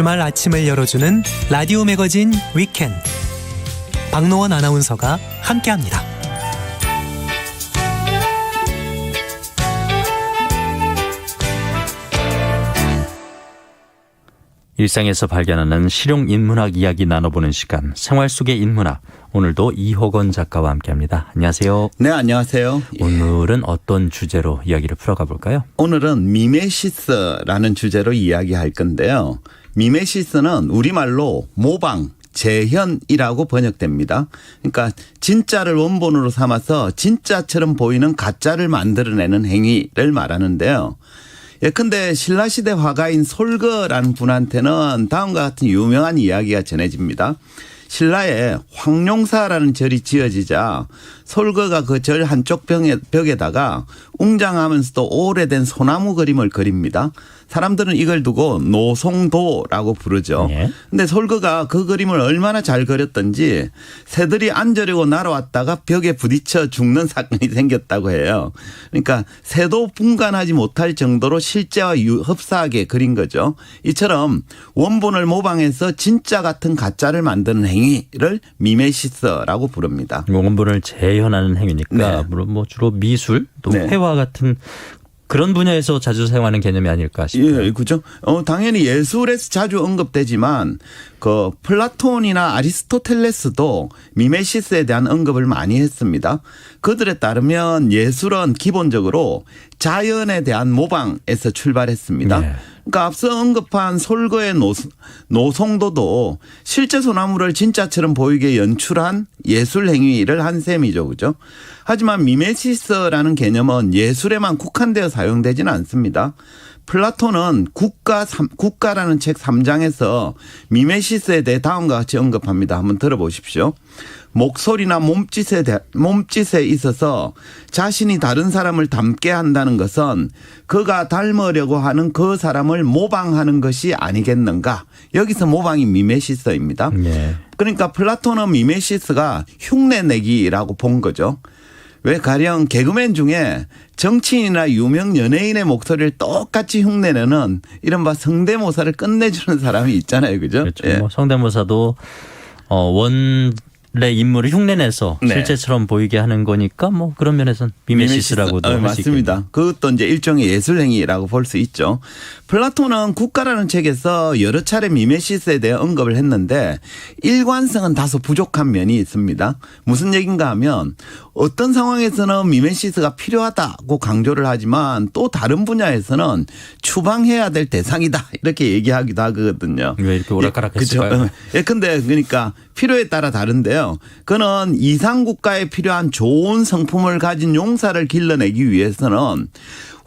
주말 아침을 열어주는 라디오 매거진 위켄 박노원 아나운서가 함께합니다. 일상에서 발견하는 실용 인문학 이야기 나눠보는 시간 생활 속의 인문학 오늘도 이호건 작가와 함께합니다. 안녕하세요. 네, 안녕하세요. 예. 오늘은 어떤 주제로 이야기를 풀어가 볼까요? 오늘은 미메시스라는 주제로 이야기할 건데요. 미메시스는 우리말로 모방, 재현이라고 번역됩니다. 그러니까 진짜를 원본으로 삼아서 진짜처럼 보이는 가짜를 만들어내는 행위를 말하는데요. 예컨대 신라시대 화가인 솔거라는 분한테는 다음과 같은 유명한 이야기가 전해집니다. 신라에 황룡사라는 절이 지어지자 솔거가 그 절 한쪽 벽에, 벽에다가 웅장하면서도 오래된 소나무 그림을 그립니다. 사람들은 이걸 두고 노송도라고 부르죠. 예. 근데 솔거가 그 그림을 얼마나 잘 그렸던지 새들이 앉으려고 날아왔다가 벽에 부딪혀 죽는 사건이 생겼다고 해요. 그러니까 새도 분간하지 못할 정도로 실제와 유- 흡사하게 그린 거죠. 이처럼 원본을 모방해서 진짜 같은 가짜를 만드는 행위 를 미메시스라고 부릅니다. 원본을 재현하는 행위니까 네. 물론 뭐 주로 미술 또 네. 회화 같은 그런 분야에서 자주 사용하는 개념이 아닐까 싶어요. 예, 그죠. 어, 당연히 예술에서 자주 언급되지만 그 플라톤이나 아리스토텔레스도 미메시스에 대한 언급을 많이 했습니다. 그들에 따르면 예술은 기본적으로 자연에 대한 모방에서 출발했습니다. 네. 그러니까 앞서 언급한 솔거의 노, 노송도도 실제 소나무를 진짜처럼 보이게 연출한 예술 행위를 한 셈이죠. 그죠? 하지만 미메시스라는 개념은 예술에만 국한되어 사용되지는 않습니다. 플라톤은 국가 삼- 국가라는 책 3장에서 미메시스에 대해 다음과 같이 언급합니다. 한번 들어보십시오. 목소리나 몸짓에 대, 몸짓에 있어서 자신이 다른 사람을 닮게 한다는 것은 그가 닮으려고 하는 그 사람을 모방하는 것이 아니겠는가? 여기서 모방이 미메시스입니다. 예. 그러니까 플라톤은 미메시스가 흉내내기라고 본 거죠. 왜 가령 개그맨 중에 정치인이나 유명 연예인의 목소리를 똑같이 흉내내는 이른바 성대모사를 끝내주는 사람이 있잖아요. 그죠? 그렇죠. 예. 뭐 성대모사도 어, 원 래 인물을 흉내내서 네. 실제처럼 보이게 하는 거니까 뭐 그런 면에서는 미메시스라고도 어, 할수 맞습니다. 그것도 이제 일종의 예술 행위라고 볼 수 있죠. 플라톤은 국가라는 책에서 여러 차례 미메시스에 대해 언급을 했는데 일관성은 다소 부족한 면이 있습니다. 무슨 얘기인가 하면 어떤 상황에서는 미메시스가 필요하다고 강조를 하지만 또 다른 분야에서는 추방해야 될 대상이다 이렇게 얘기하기도 하거든요. 왜 이렇게 오락가락했을까요? 예, 예, 근데 그러니까 필요에 따라 다른데요. 그는 이상 국가에 필요한 좋은 성품을 가진 용사를 길러내기 위해서는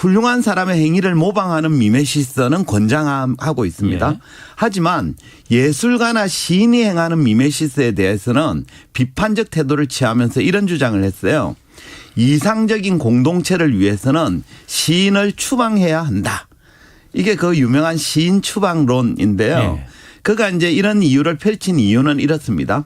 훌륭한 사람의 행위를 모방하는 미메시스는 권장하고 있습니다. 예. 하지만 예술가나 시인이 행하는 미메시스에 대해서는 비판적 태도를 취하면서 이런 주장을 했어요. 이상적인 공동체를 위해서는 시인을 추방해야 한다. 이게 그 유명한 시인 추방론인데요. 네. 그가 이제 이런 이유를 펼친 이유는 이렇습니다.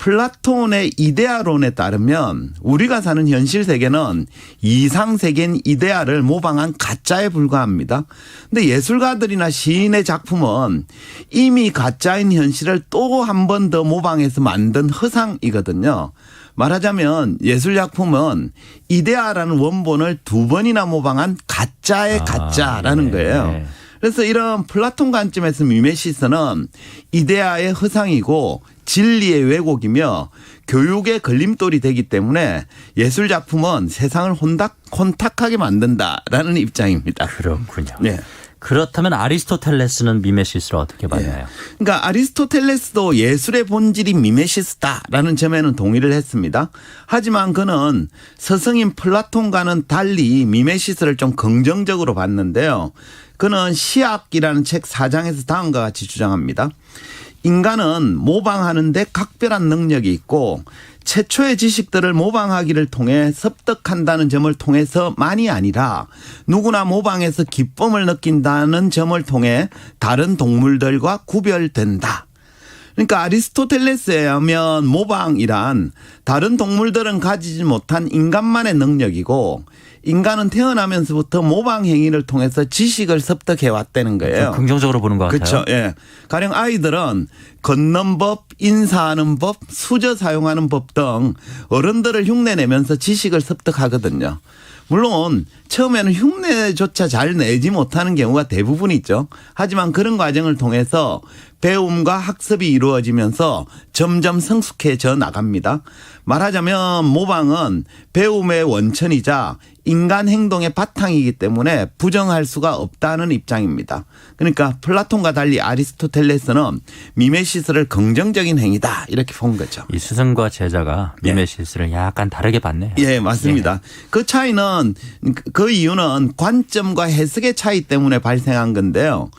플라톤의 이데아론에 따르면 우리가 사는 현실 세계는 이상 세계인 이데아를 모방한 가짜에 불과합니다. 근데 예술가들이나 시인의 작품은 이미 가짜인 현실을 또 한 번 더 모방해서 만든 허상이거든요. 말하자면 예술 작품은 이데아라는 원본을 두 번이나 모방한 가짜의 아, 가짜라는 네. 거예요. 그래서 이런 플라톤 관점에서 미메시스는 이데아의 허상이고 진리의 왜곡이며 교육의 걸림돌이 되기 때문에 예술 작품은 세상을 혼탁, 혼탁하게 만든다라는 입장입니다. 그렇군요. 네. 그렇다면 아리스토텔레스는 미메시스를 어떻게 봤나요? 그러니까 아리스토텔레스도 예술의 본질이 미메시스다라는 점에는 동의를 했습니다. 하지만 그는 스승인 플라톤과는 달리 미메시스를 좀 긍정적으로 봤는데요. 그는 시학이라는 책 4장에서 다음과 같이 주장합니다. 인간은 모방하는데 각별한 능력이 있고 최초의 지식들을 모방하기를 통해 습득한다는 점을 통해서 만이 아니라 누구나 모방해서 기쁨을 느낀다는 점을 통해 다른 동물들과 구별된다. 그러니까 아리스토텔레스에 의하면 모방이란 다른 동물들은 가지지 못한 인간만의 능력이고 인간은 태어나면서부터 모방 행위를 통해서 지식을 습득해 왔다는 거예요. 좀 긍정적으로 보는 것 같아요. 그렇죠. 예. 가령 아이들은 걷는 법, 인사하는 법, 수저 사용하는 법 등 어른들을 흉내내면서 지식을 습득하거든요. 물론 처음에는 흉내조차 잘 내지 못하는 경우가 대부분이죠. 하지만 그런 과정을 통해서 배움과 학습이 이루어지면서 점점 성숙해져 나갑니다. 말하자면 모방은 배움의 원천이자 인간 행동의 바탕이기 때문에 부정할 수가 없다는 입장입니다. 그러니까 플라톤과 달리 아리스토텔레스는 미메시스를 긍정적인 행위다 이렇게 본 거죠. 이 스승과 제자가 미메시스를 약간 다르게 봤네요. 예, 맞습니다. 그 차이는 그 이유는 관점과 해석의 차이 때문에 발생한 건데요.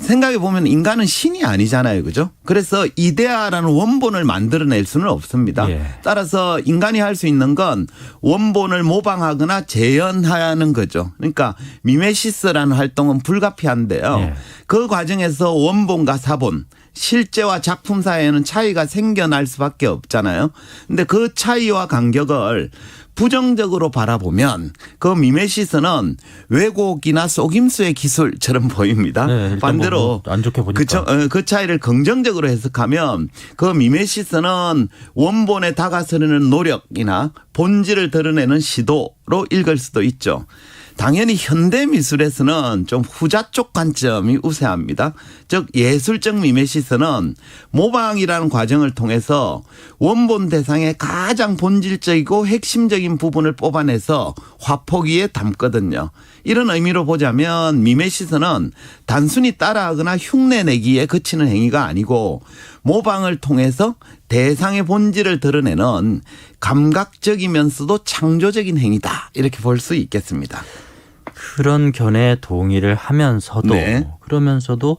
생각해 보면 인간은 신이 아니잖아요. 그죠? 그래서 이데아라는 원본을 만들어낼 수는 없습니다. 예. 따라서 인간이 할 수 있는 건 원본을 모방하거나 재현하는 거죠. 그러니까 미메시스라는 활동은 불가피한데요. 예. 그 과정에서 원본과 사본 실제와 작품 사이에는 차이가 생겨날 수밖에 없잖아요. 근데 그 차이와 간격을 부정적으로 바라보면 그 미메시스는 왜곡이나 속임수의 기술처럼 보입니다. 네, 반대로 뭐안 좋게 보니까. 그쵸? 어, 그 차이를 긍정적으로 해석하면 그 미메시스는 원본에 다가서려는 노력이나 본질을 드러내는 시도로 읽을 수도 있죠. 당연히 현대 미술에서는 좀 후자 쪽 관점이 우세합니다. 즉 예술적 미메시스는 모방이라는 과정을 통해서 원본 대상의 가장 본질적이고 핵심적인 부분을 뽑아내서 화폭 위에 담거든요. 이런 의미로 보자면 미메시스는 단순히 따라하거나 흉내내기에 그치는 행위가 아니고 모방을 통해서 대상의 본질을 드러내는 감각적이면서도 창조적인 행위다. 이렇게 볼 수 있겠습니다. 그런 견해에 동의를 하면서도 네. 그러면서도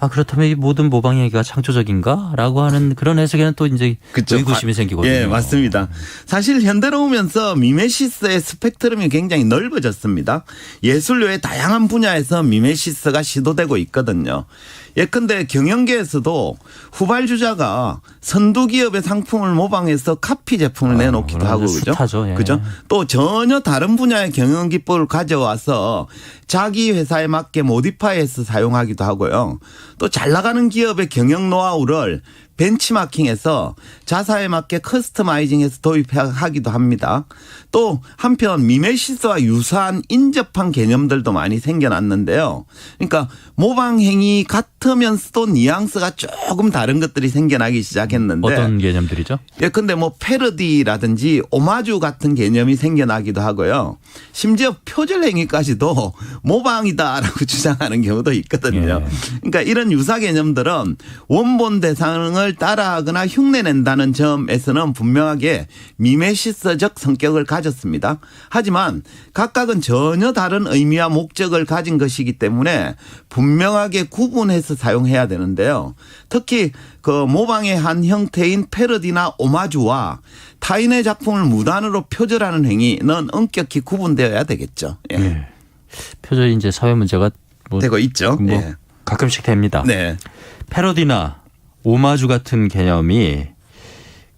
아 그렇다면 이 모든 모방 얘기가 창조적인가라고 하는 그런 해석에는 또 이제 그쵸. 의구심이 생기거든요. 예, 맞습니다. 사실 현대로 오면서 미메시스의 스펙트럼이 굉장히 넓어졌습니다. 예술료의 다양한 분야에서 미메시스가 시도되고 있거든요. 예컨대 경영계에서도 후발주자가 선두 기업의 상품을 모방해서 카피 제품을 아, 내놓기도 하고 그죠? 예. 그죠? 또 전혀 다른 분야의 경영 기법을 가져와서 자기 회사에 맞게 모디파이해서 사용하기도 하고요. 또 잘 나가는 기업의 경영 노하우를 벤치마킹해서 자사에 맞게 커스터마이징해서 도입하기도 합니다. 또 한편 미메시스와 유사한 인접한 개념들도 많이 생겨났는데요. 그러니까 모방 행위 같으면서도 뉘앙스가 조금 다른 것들이 생겨나기 시작했는데 어떤 개념들이죠? 예컨대 뭐 패러디라든지 오마주 같은 개념이 생겨나기도 하고요. 심지어 표절 행위까지도 모방이다라고 주장하는 경우도 있거든요. 예. 그러니까 이런 유사 개념들은 원본 대상을 따라하거나 흉내낸다는 점에서는 분명하게 미메시스적 성격을 가졌습니다. 하지만 각각은 전혀 다른 의미와 목적을 가진 것이기 때문에 분명하게 구분해서 사용해야 되는데요. 특히 그 모방의 한 형태인 패러디나 오마주와 타인의 작품을 무단으로 표절하는 행위는 엄격히 구분되어야 되겠죠. 예. 예. 표절이 이제 사회 문제가 뭐, 되고 있죠. 뭐 예. 가끔씩 됩니다. 네. 패러디나 오마주 같은 개념이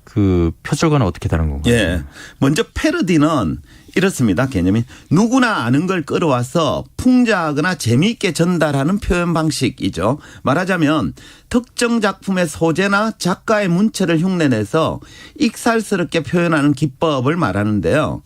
그 표절과는 어떻게 다른 건가요? 예. 먼저 패러디는 이렇습니다. 개념이 누구나 아는 걸 끌어와서 풍자하거나 재미있게 전달하는 표현 방식이죠. 말하자면 특정 작품의 소재나 작가의 문체를 흉내내서 익살스럽게 표현하는 기법을 말하는데요.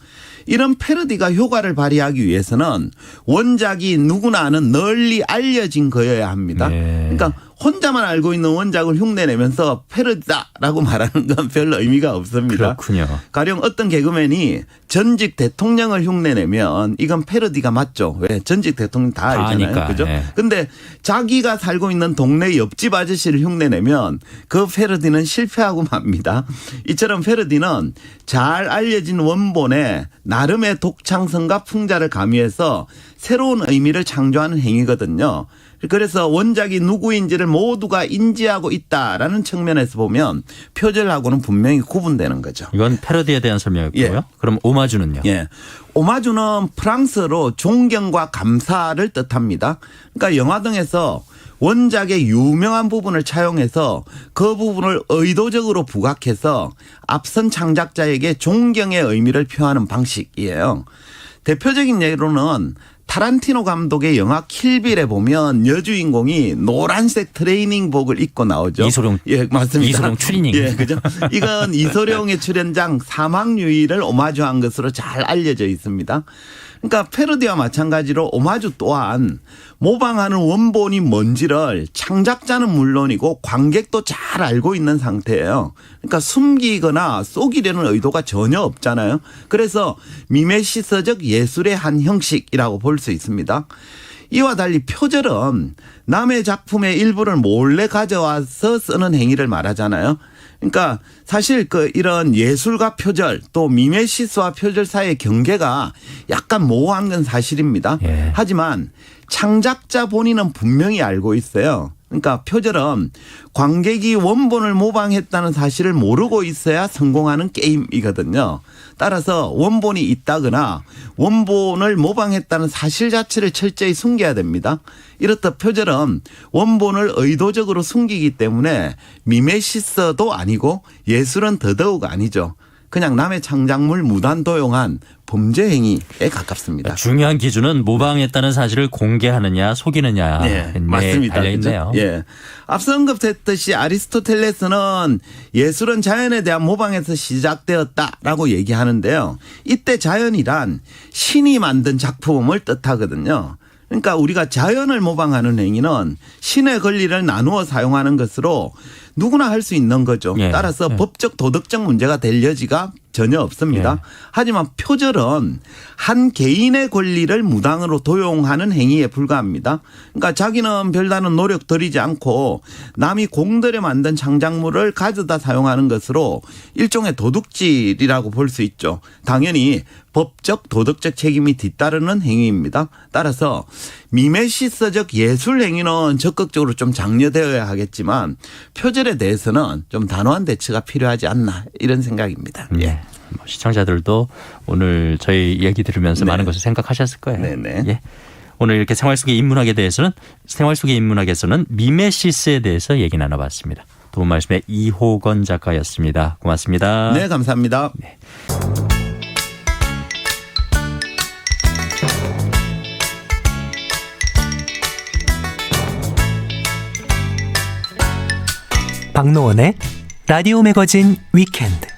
이런 패러디가 효과를 발휘하기 위해서는 원작이 누구나 아는 널리 알려진 거여야 합니다. 네. 그러니까 혼자만 알고 있는 원작을 흉내내면서 패러디다라고 말하는 건 별로 의미가 없습니다. 그렇군요. 가령 어떤 개그맨이 전직 대통령을 흉내내면 이건 패러디가 맞죠. 왜? 전직 대통령 다다 알잖아요. 아니까, 그죠? 예. 근데 자기가 살고 있는 동네 옆집 아저씨를 흉내내면 그 패러디는 실패하고 맙니다. 이처럼 패러디는 잘 알려진 원본에 나름의 독창성과 풍자를 가미해서 새로운 의미를 창조하는 행위거든요. 그래서 원작이 누구인지를 모두가 인지하고 있다라는 측면에서 보면 표절하고는 분명히 구분되는 거죠. 이건 패러디에 대한 설명이고요. 예. 그럼 오마주는요? 예. 오마주는 프랑스어로 존경과 감사를 뜻합니다. 그러니까 영화 등에서 원작의 유명한 부분을 차용해서 그 부분을 의도적으로 부각해서 앞선 창작자에게 존경의 의미를 표하는 방식이에요. 대표적인 예로는 타란티노 감독의 영화 킬빌에 보면 여주인공이 노란색 트레이닝복을 입고 나오죠. 이소룡. 예, 맞습니다. 이소룡 추리닝. 예, 그죠? 이건 이소룡의 출연장 사망유의를 오마주한 것으로 잘 알려져 있습니다. 그러니까 패러디와 마찬가지로 오마주 또한 모방하는 원본이 뭔지를 창작자는 물론이고 관객도 잘 알고 있는 상태예요. 그러니까 숨기거나 속이려는 의도가 전혀 없잖아요. 그래서 미메시서적 예술의 한 형식이라고 볼 수 있습니다. 이와 달리 표절은 남의 작품의 일부를 몰래 가져와서 쓰는 행위를 말하잖아요. 그러니까 사실 그 이런 예술과 표절 또 미메시스와 표절 사이의 경계가 약간 모호한 건 사실입니다. 예. 하지만 창작자 본인은 분명히 알고 있어요. 그러니까 표절은 관객이 원본을 모방했다는 사실을 모르고 있어야 성공하는 게임이거든요. 따라서 원본이 있다거나 원본을 모방했다는 사실 자체를 철저히 숨겨야 됩니다. 이렇듯 표절은 원본을 의도적으로 숨기기 때문에 미메시스도 아니고 예술은 더더욱 아니죠. 그냥 남의 창작물 무단 도용한 범죄 행위에 가깝습니다. 중요한 기준은 모방했다는 사실을 공개하느냐 속이느냐 예, 네, 맞습니다. 달려 있네요. 그죠? 예. 앞서 언급했듯이 아리스토텔레스는 예술은 자연에 대한 모방에서 시작되었다라고 얘기하는데요. 이때 자연이란 신이 만든 작품을 뜻하거든요. 그러니까 우리가 자연을 모방하는 행위는 신의 권리를 나누어 사용하는 것으로 누구나 할 수 있는 거죠. 예. 따라서 예. 법적 도덕적 문제가 될 여지가 전혀 없습니다. 예. 하지만 표절은 한 개인의 권리를 무당으로 도용하는 행위에 불과합니다. 그러니까 자기는 별다른 노력 들이지 않고 남이 공들여 만든 창작물을 가져다 사용하는 것으로 일종의 도둑질이라고 볼 수 있죠. 당연히 법적 도덕적 책임이 뒤따르는 행위입니다. 따라서 미메시스적 예술 행위는 적극적으로 좀 장려되어야 하겠지만 표절에 대해서는 좀 단호한 대처가 필요하지 않나 이런 생각입니다. 예. 뭐 시청자들도 오늘 저희 얘기 들으면서 네. 많은 것을 생각하셨을 거예요. 네네. 예. 오늘 이렇게 생활 속의 인문학에 대해서는 생활 속의 인문학에서는 미메시스에 대해서 얘기 나눠봤습니다. 도움 말씀의 이호건 작가였습니다. 고맙습니다. 네, 감사합니다. 박노원의 라디오 매거진 위켄드